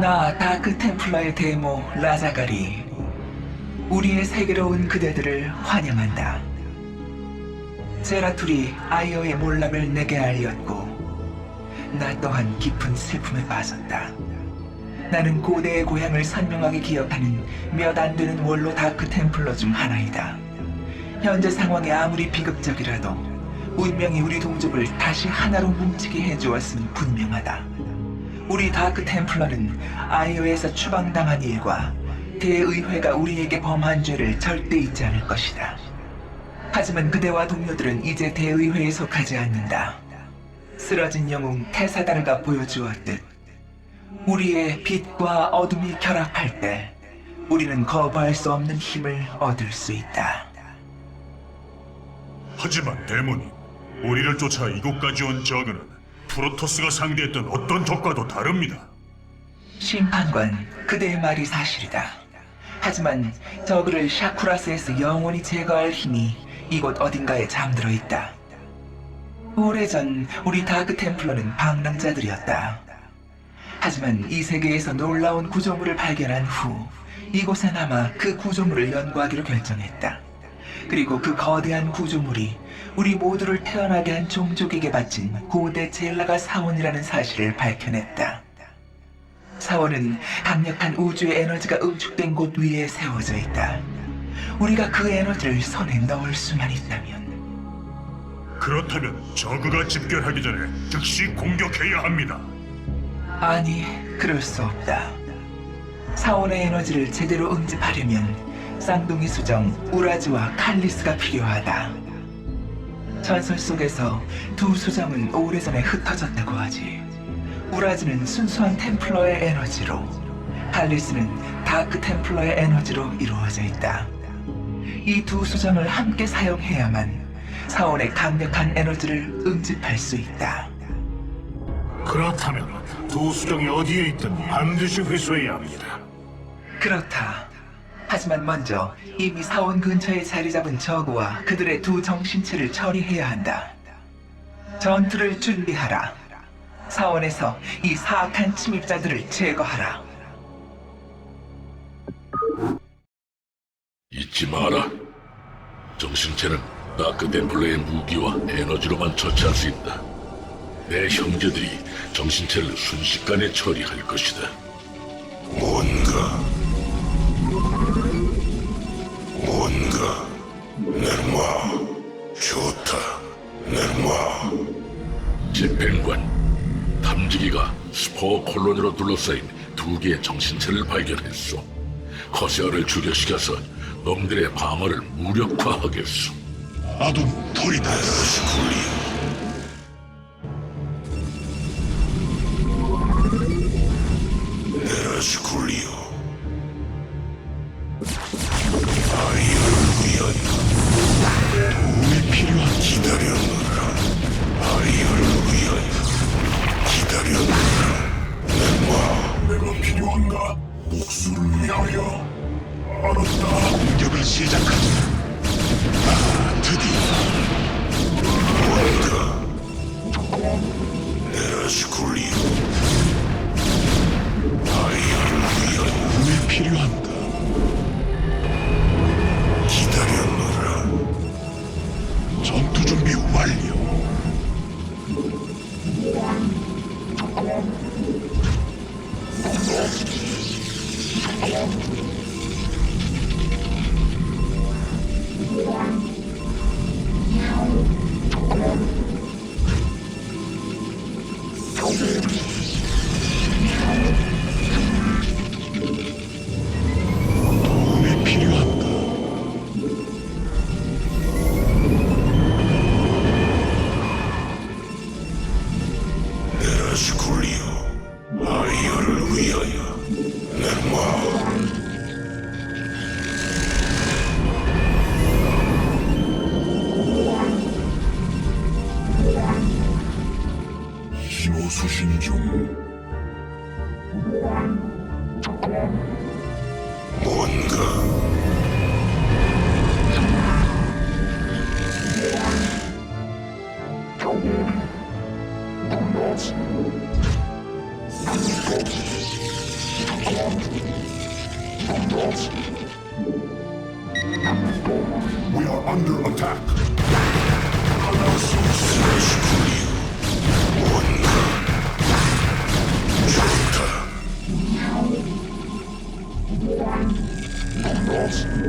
나 다크 템플러의 데모 라자가리. 우리의 세계로 온 그대들을 환영한다. 제라툴이 아이어의 몰락을 내게 알렸고, 나 또한 깊은 슬픔에 빠졌다. 나는 고대의 고향을 선명하게 기억하는 몇 안 되는 원로 다크 템플러 중 하나이다. 현재 상황이 아무리 비극적이라도 운명이 우리 동족을 다시 하나로 뭉치게 해주었으면 분명하다. 우리 다크 템플러는 아이오에서 추방당한 일과 대의회가 우리에게 범한 죄를 절대 잊지 않을 것이다. 하지만 그대와 동료들은 이제 대의회에 속하지 않는다. 쓰러진 영웅 테사다르가 보여주었듯 우리의 빛과 어둠이 결합할 때 우리는 거부할 수 없는 힘을 얻을 수 있다. 하지만 데모님, 우리를 쫓아 이곳까지 온 저그는 프로토스가 상대했던 어떤 적과도 다릅니다. 심판관, 그대의 말이 사실이다. 하지만 저그를 샤쿠라스에서 영원히 제거할 힘이 이곳 어딘가에 잠들어 있다. 오래전 우리 다크 템플러는 방랑자들이었다. 하지만 이 세계에서 놀라운 구조물을 발견한 후 이곳에 남아 그 구조물을 연구하기로 결정했다. 그리고 그 거대한 구조물이 우리 모두를 태어나게 한 종족에게 바친 고대 젤라가 사원이라는 사실을 밝혀냈다. 사원은 강력한 우주의 에너지가 응축된 곳 위에 세워져 있다. 우리가 그 에너지를 손에 넣을 수만 있다면 그렇다면 저그가 집결하기 전에 즉시 공격해야 합니다. 아니, 그럴 수 없다. 사원의 에너지를 제대로 응집하려면 쌍둥이 수정 우라즈와 칼리스가 필요하다. 전설 속에서 두 수정은 오래전에 흩어졌다고 하지. 우라즈는 순수한 템플러의 에너지로, 칼리스는 다크 템플러의 에너지로 이루어져 있다. 이 두 수정을 함께 사용해야만 사원의 강력한 에너지를 응집할 수 있다. 그렇다면 두 수정이 어디에 있든 반드시 회수해야 합니다. 그렇다. 하지만 먼저 이미 사원 근처에 자리 잡은 저구와 그들의 두 정신체를 처리해야 한다. 전투를 준비하라. 사원에서 이 사악한 침입자들을 제거하라. 잊지 마라. 정신체는 다크 템플러의 무기와 에너지로만 처치할 수 있다. 내 형제들이 정신체를 순식간에 처리할 것이다. 뭔가 내마 좋다 내마 재팬관, 탐지기가 스포 콜로니로 둘러싸인 두 개의 정신체를 발견했소. 커세어를 출격시켜서 놈들의 방어를 무력화하겠소. 아둔 돌이다 스쿨리 공격을 시작하자 아 드디어. 뭔가 네라스쿨리오 아이를 위하여 도움이 필요한가? 기다 신호 수 뭐라?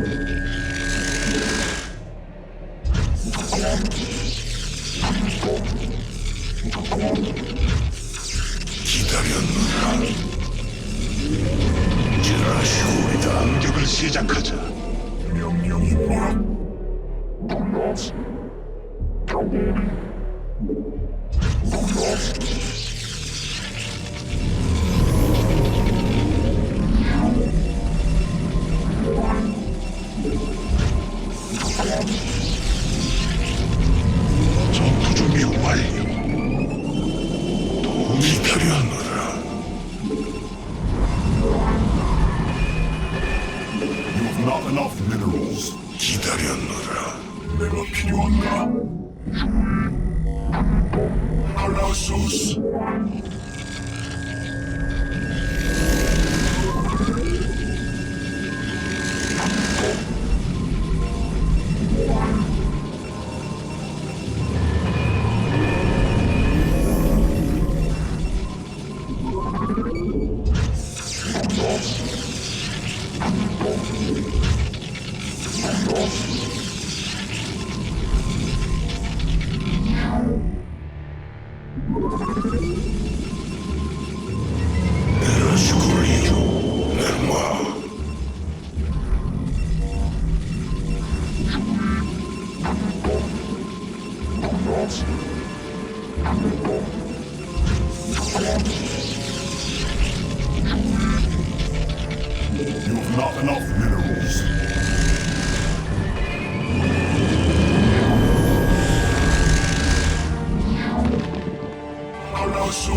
전투 준비 완료. 도움이 필요하노라. 기다렸노라. 내가 필요한가? 칼라소스. you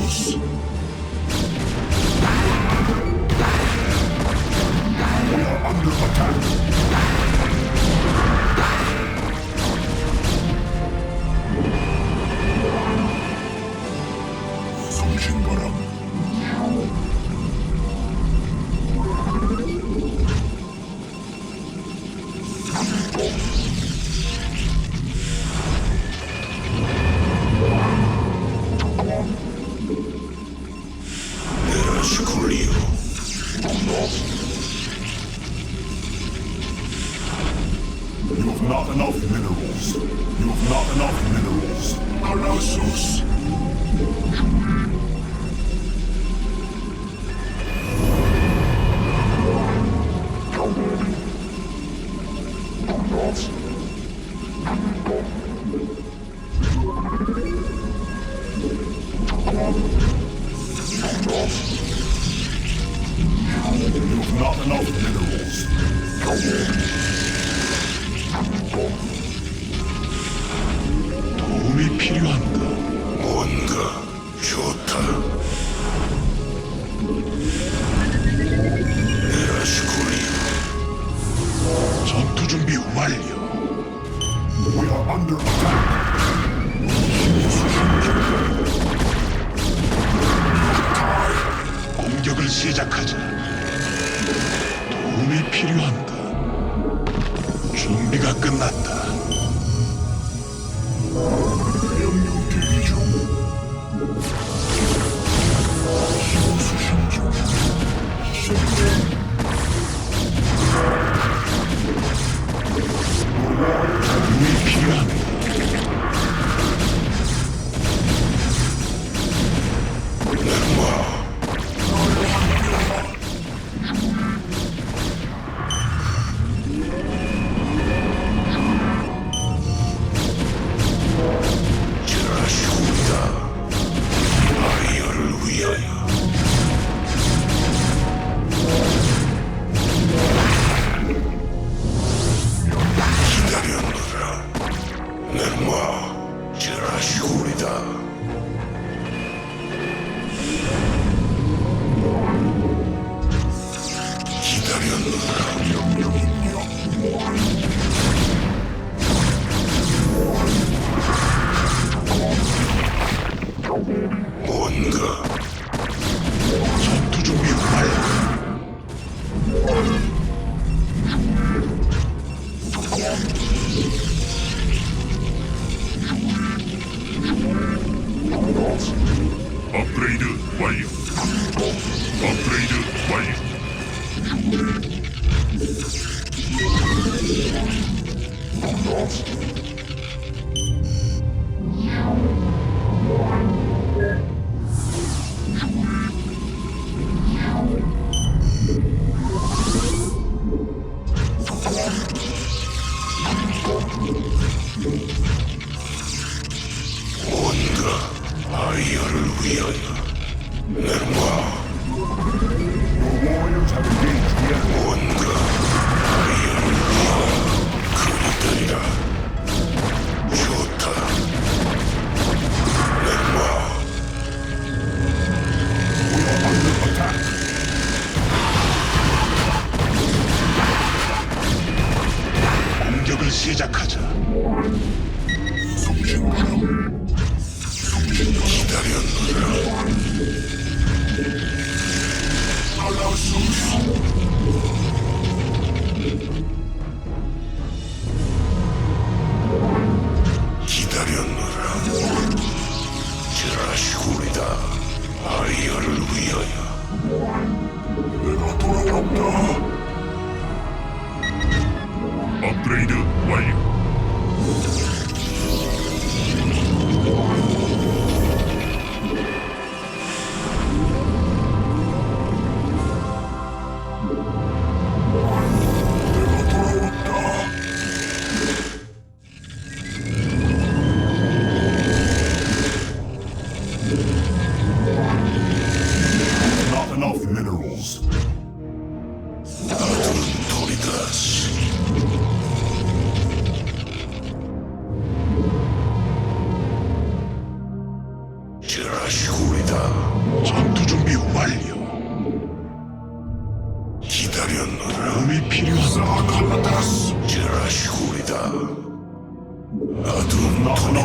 Colossus. We are under attack. 에라시콜리오. You've not enough minerals. You've not enough minerals. Colossus. 도움이 필요한 도움이 필요한가? 준비가 끝났다. 명령 대기 Not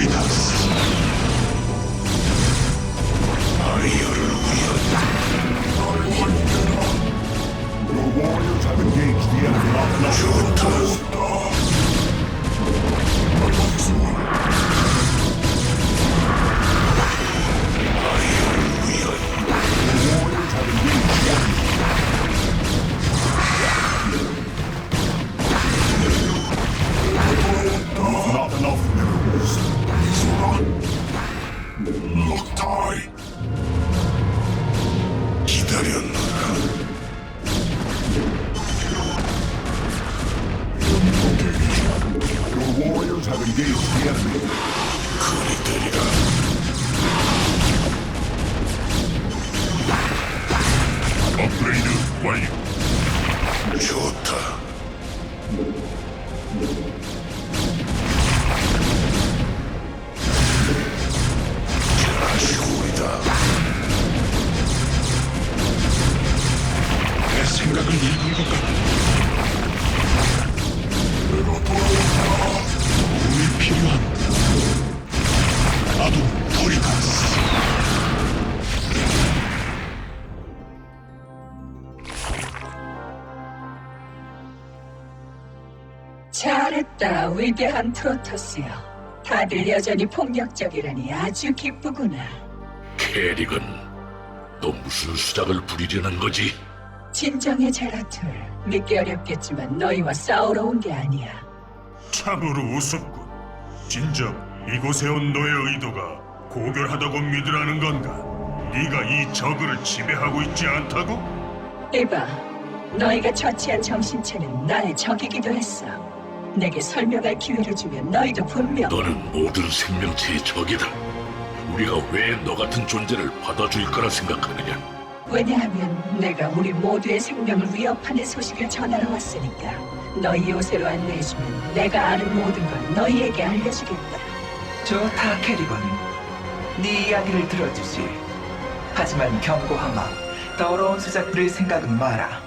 Capitals. die. 반갑다, 위대한 프로토스여. 다들 여전히 폭력적이라니 아주 기쁘구나. 캐릭은 또 무슨 수작을 부리려는 거지? 진정의 제라툴, 믿기 어렵겠지만 너희와 싸우러 온 게 아니야. 참으로 우습군. 진정 이곳에 온 너의 의도가 고결하다고 믿으라는 건가? 네가 이 저그를 지배하고 있지 않다고? 이봐, 너희가 처치한 정신체는 나의 적이기도 했어. 내게 설명할 기회를 주면 너희도 분명 너는 모든 생명체의 적이다. 우리가 왜 너 같은 존재를 받아줄 거라 생각하느냐? 왜냐하면 내가 우리 모두의 생명을 위협하는 소식을 전하러 왔으니까 너희 요새로 안내해주면 내가 아는 모든 걸 너희에게 알려주겠다. 좋다, 캐리건. 네 이야기를 들어주지. 하지만 경고하마. 더러운 수작들을 생각은 마라.